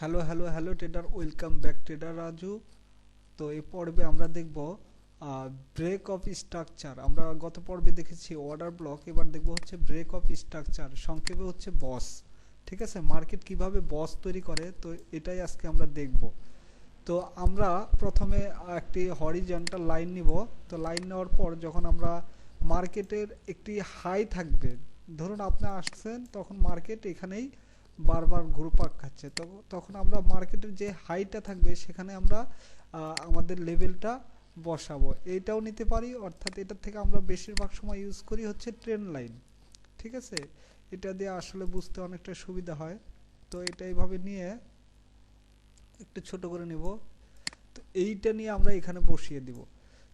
Hello hello hello trader welcome back trader Raju তো এই পর্বে আমরা দেখব ব্রেক অফ স্ট্রাকচার আমরা গত পর্বে দেখেছি অর্ডার ব্লক এবার দেখব হচ্ছে ব্রেক অফ স্ট্রাকচার সংক্ষেপে হচ্ছে বস ঠিক আছে? মার্কেট কীভাবে বস তৈরি করে? তো এটাই আজকে আমরা দেখব। তো আমরা প্রথমে একটি হরিজন্টাল লাইন নিব। তো লাইন নেওয়ার পর যখন আমরা মার্কেটের একটি হাই থাকবে, ধরুন আপনি আসছেন, তখন মার্কেট এখানেই বারবার ঘুরপাক খাচ্ছে। তো তখন আমরা মার্কেটের যে হাইটা থাকবে, সেখানে আমরা আমাদের লেভেলটা বসাবো। এইটাও নিতে পারি, অর্থাৎ এটার থেকে আমরা বেশিরভাগ সময় ইউজ করি হচ্ছে ট্রেন লাইন। ঠিক আছে? এটা দিয়ে আসলে বুঝতে অনেকটা সুবিধা হয়। তো এটা এইভাবে নিয়ে একটু ছোট করে নিব। তো এইটা নিয়ে আমরা এখানে বসিয়ে দিব।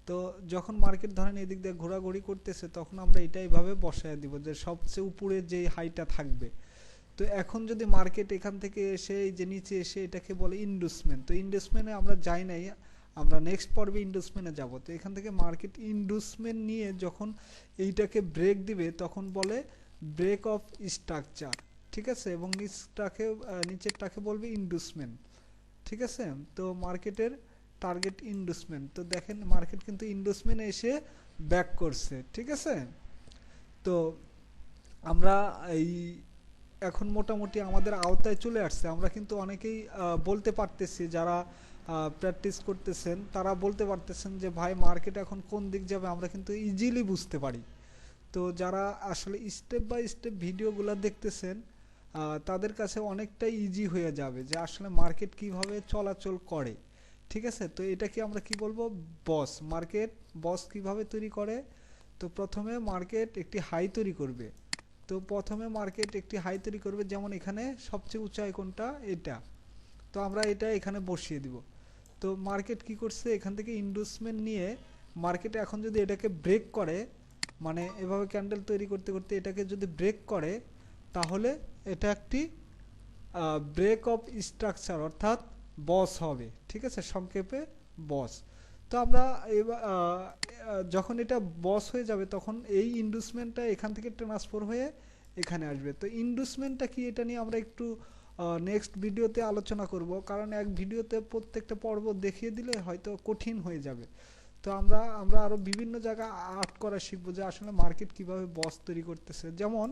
তো যখন মার্কেট ধরেন এদিক দিয়ে ঘোরাঘুরি করতেছে, তখন আমরা এটা এইভাবে বসায় দিব যে সবচেয়ে উপরে যে হাইটা থাকবে। তো এখন যদি মার্কেট এখান থেকে এসে এই যে নিচে এসে এটাকে বলে ইন্ডুসমেন্ট তো ইন্ডুসমেন্টে আমরা যাই নাই, আমরা নেক্সট পর্বে ইন্ডুসমেন্টে যাব। তো এখান থেকে মার্কেট ইন্ডুসমেন্ট নিয়ে যখন এইটাকে ব্রেক দিবে, তখন বলে ব্রেক অফ স্ট্রাকচার ঠিক আছে? এবং নিচটাকে নিচেরটাকে বলবে ইন্ডুসমেন্ট ঠিক আছে? তো মার্কেটের টার্গেট ইন্ডুসমেন্ট তো দেখেন মার্কেট কিন্তু ইন্ডুসমেন্টে এসে ব্যাক করছে, ঠিক আছে? তো আমরা এই এখন মোটামুটি আমাদের আওতায় চলে আসছে। আমরা কিন্তু অনেকেই বলতে পারতেছি যারা প্র্যাকটিস করতেছেন, তারা বলতে পারতেছেন যে, ভাই মার্কেট এখন কোন দিক যাবে? আমরা কিন্তু ইজিলি বুঝতে পারি। তো যারা আসলে স্টেপ বাই স্টেপ ভিডিওগুলো দেখতেছেন তাদের কাছে অনেকটাই ইজি হয়ে যাবে যে, আসলে মার্কেট কীভাবে চলাচল করে। ঠিক আছে? তো এটাকে আমরা কি বলব? বস মার্কেট বস কীভাবে তৈরি করে? তো প্রথমে মার্কেট একটি হাই তৈরি করবে। তো প্রথমে মার্কেট একটি হাই তৈরি করবে, যেমন এখানে সবচেয়ে উঁচাই কোনটা? এটা। তো আমরা এটা এখানে বসিয়ে দিব। তো মার্কেট কি করছে? এখান থেকে ইন্ডুসমেন্ট নিয়ে মার্কেটে এখন যদি এটাকে ব্রেক করে মানে এভাবে ক্যান্ডেল তৈরি করতে করতে এটাকে যদি ব্রেক করে, তাহলে এটা একটি ব্রেক অফ স্ট্রাকচার অর্থাৎ বস হবে। ঠিক আছে? সংক্ষেপে বস তো আমরা এবার যখন এটা বস হয়ে যাবে, তখন এই ইন্ডুসমেন্টটা এখান থেকে ট্রান্সফার হয়ে এখানে আসবে। তো ইন্ডুসমেন্টটা কি এটা নিয়ে আমরা একটু নেক্সট ভিডিওতে আলোচনা করব। কারণ এক ভিডিওতে প্রত্যেকটা পর্ব দেখিয়ে দিলে হয়তো কঠিন হয়ে যাবে। তো আমরা আমরা আরও বিভিন্ন জায়গা আর্ট করা শিখব যে আসলে মার্কেট কীভাবে বস তৈরি করতেছে। যেমন,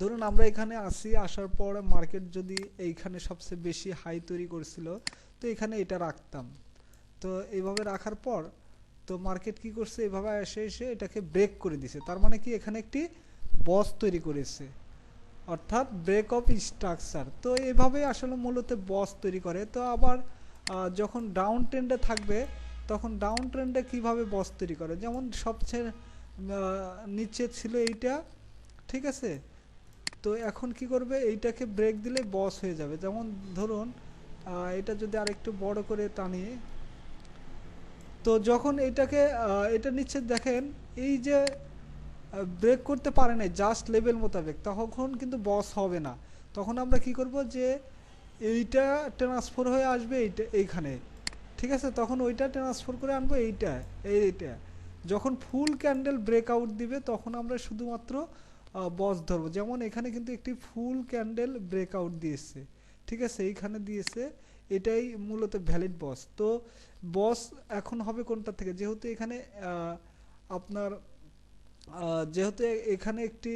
ধরুন আমরা এখানে আসি, আসার পর মার্কেট যদি এইখানে সবচেয়ে বেশি হাই তৈরি করছিল, তো এখানে এটা রাখতাম। তো এইভাবে রাখার পর তো মার্কেট কি করছে? এভাবে এসে এসে এটাকে ব্রেক করে দিছে। তার মানে কি? এখানে একটি বস তৈরি করেছে। অর্থাৎ ব্রেক অফ স্ট্রাকচার তো এভাবে আসলে মূলত বস তৈরি করে। তো আবার যখন ডাউন ট্রেন্ডে থাকবে, তখন ডাউন ট্রেন্ডে কীভাবে বস তৈরি করে? যেমন সবচেয়ে নিচে ছিল এইটা, ঠিক আছে? তো এখন কি করবে? এইটাকে ব্রেক দিলে বস হয়ে যাবে। যেমন ধরুন এটা যদি আরেকটু বড় করে টানি তো যখন এটাকে এটা নিচ্ছে, দেখেন, এই যে ব্রেক করতে পারে নাই জাস্ট লেভেল মোতাবেক, তখন কিন্তু বস হবে না। তখন আমরা কি করব যে, এইটা ট্রান্সফার হয়ে আসবে এইটা, এইখানে। ঠিক আছে? তখন ওইটা ট্রান্সফার করে আনব এইটা এইটা। যখন ফুল ক্যান্ডেল ব্রেকআউট দিবে, তখন আমরা শুধুমাত্র বস ধরবো। যেমন এখানে কিন্তু একটি ফুল ক্যান্ডেল ব্রেকআউট দিয়েছে। ঠিক আছে? এইখানে দিয়েছে। এটাই মূলত ভ্যালিড বস তো বস এখন হবে কোনটা থেকে? যেহেতু এখানে আপনার যেহেতু এখানে একটি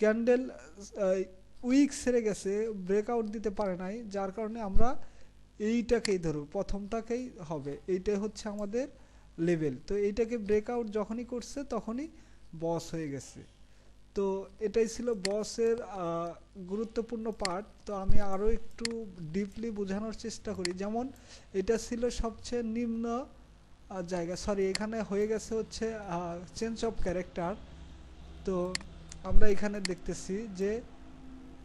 ক্যান্ডেল উইক সেরে গেছে ব্রেকআউট দিতে পারে নাই, যার কারণে আমরা এইটাকেই ধরব। প্রথমটাকেই হবে। এইটাই হচ্ছে আমাদের লেভেল তো এইটাকে ব্রেকআউট যখনই করছে, তখনই বস হয়ে গেছে। তো এটাই ছিল বসের গুরুত্বপূর্ণ পার্ট তো আমি আরও একটু ডিপলি বোঝানোর চেষ্টা করি। যেমন এটা ছিল সবচেয়ে নিম্ন জায়গা। সরি এখানে হয়ে গেছে হচ্ছে চেঞ্জ অফ ক্যারেক্টার তো আমরা এখানে দেখতেছি যে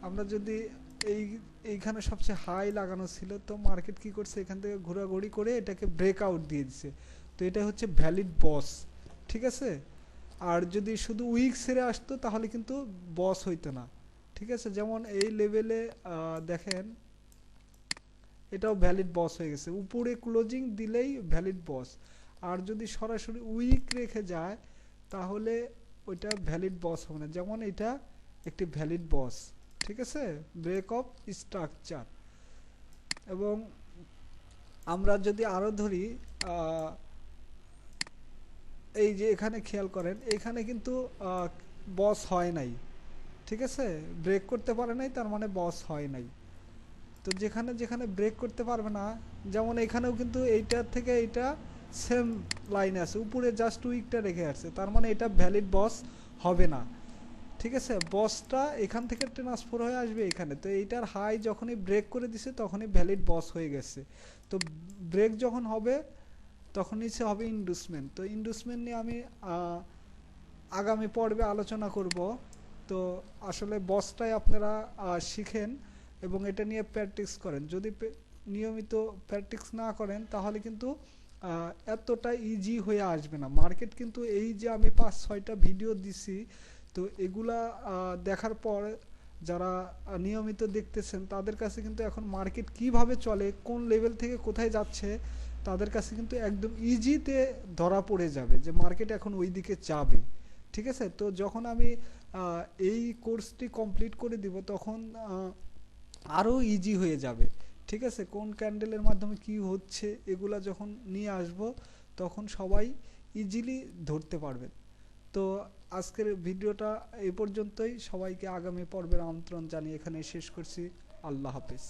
আমরা যদি এই, এইখানে সবচেয়ে হাই লাগানো ছিল, তো মার্কেট কি করছে? এখান থেকে ঘোরাঘুরি করে এটাকে ব্রেকআউট দিয়ে দিছে। তো এটা হচ্ছে ভ্যালিড বস ঠিক আছে? আর যদি শুধু উইক সেরে আসতো, তাহলে কিন্তু বস হইতো না। ঠিক আছে? যেমন এই লেভেলে দেখেন, এটাও ভ্যালিড বস হয়ে গেছে। উপরে ক্লোজিং দিলেই ভ্যালিড বস আর যদি সরাসরি উইক রেখে যায়, তাহলে ওইটা ভ্যালিড বস হবে না। যেমন এটা একটি ভ্যালিড বস ঠিক আছে? ব্রেক অফ স্ট্রাকচার এবং আমরা যদি আরও ধরি যে এখানে খেয়াল করেন, এখানে কিন্তু বস হয় নাই। ঠিক আছে? ব্রেক করতে পারে নাই, তার মানে বস হয় নাই। তো যেখানে যেখানে ব্রেক করতে পারবে না, যেমন এখানেও কিন্তু এইটার থেকে এইটা সেম লাইনে আছে। উপরে জাস্ট উইকটা রেখে আছে তার মানে এটা ভ্যালিড বস হবে না। ঠিক আছে? বসটা এখান থেকে ট্রান্সফার হয়ে আসবে এখানে। তো এইটার হাই যখনই ব্রেক করে দিছে, তখনই ভ্যালিড বস হয়ে গেছে। তো ব্রেক যখন হবে তখনই সে হবে ইন্ডুসমেন্ট তো ইন্ডুসমেন্ট নিয়ে আমি আগামী পর্বে আলোচনা করব। তো আসলে বসটাই আপনারা শিখেন এবং এটা নিয়ে প্র্যাকটিস করেন। যদি নিয়মিত প্র্যাকটিস না করেন, তাহলে কিন্তু এতটা ইজি হয়ে আসবে না। মার্কেট কিন্তু এই যে আমি পাঁচ, ছয়টা ভিডিও দিছি, তো এগুলা দেখার পর যারা নিয়মিত দেখতেছেন, তাদের কাছে কিন্তু এখন মার্কেট কীভাবে চলে, কোন লেভেল থেকে কোথায় যাচ্ছে তাদের কাছে কিন্তু একদম ইজিতে ধরা পড়ে যাবে যে মার্কেট এখন ওই দিকে যাবে ঠিক আছে? তো যখন আমি এই কোর্সটি কমপ্লিট করে দিব, তখন আরও ইজি হয়ে যাবে। ঠিক আছে? কোন ক্যান্ডেলের মাধ্যমে কি হচ্ছে, এগুলা যখন নিয়ে আসব, তখন সবাই ইজিলি ধরতে পারবেন তো আজকের ভিডিওটা এ পর্যন্তই। সবাইকে আগামী পর্বের আমন্ত্রণ জানিয়ে এখানে শেষ করছি। আল্লাহ হাফেজ।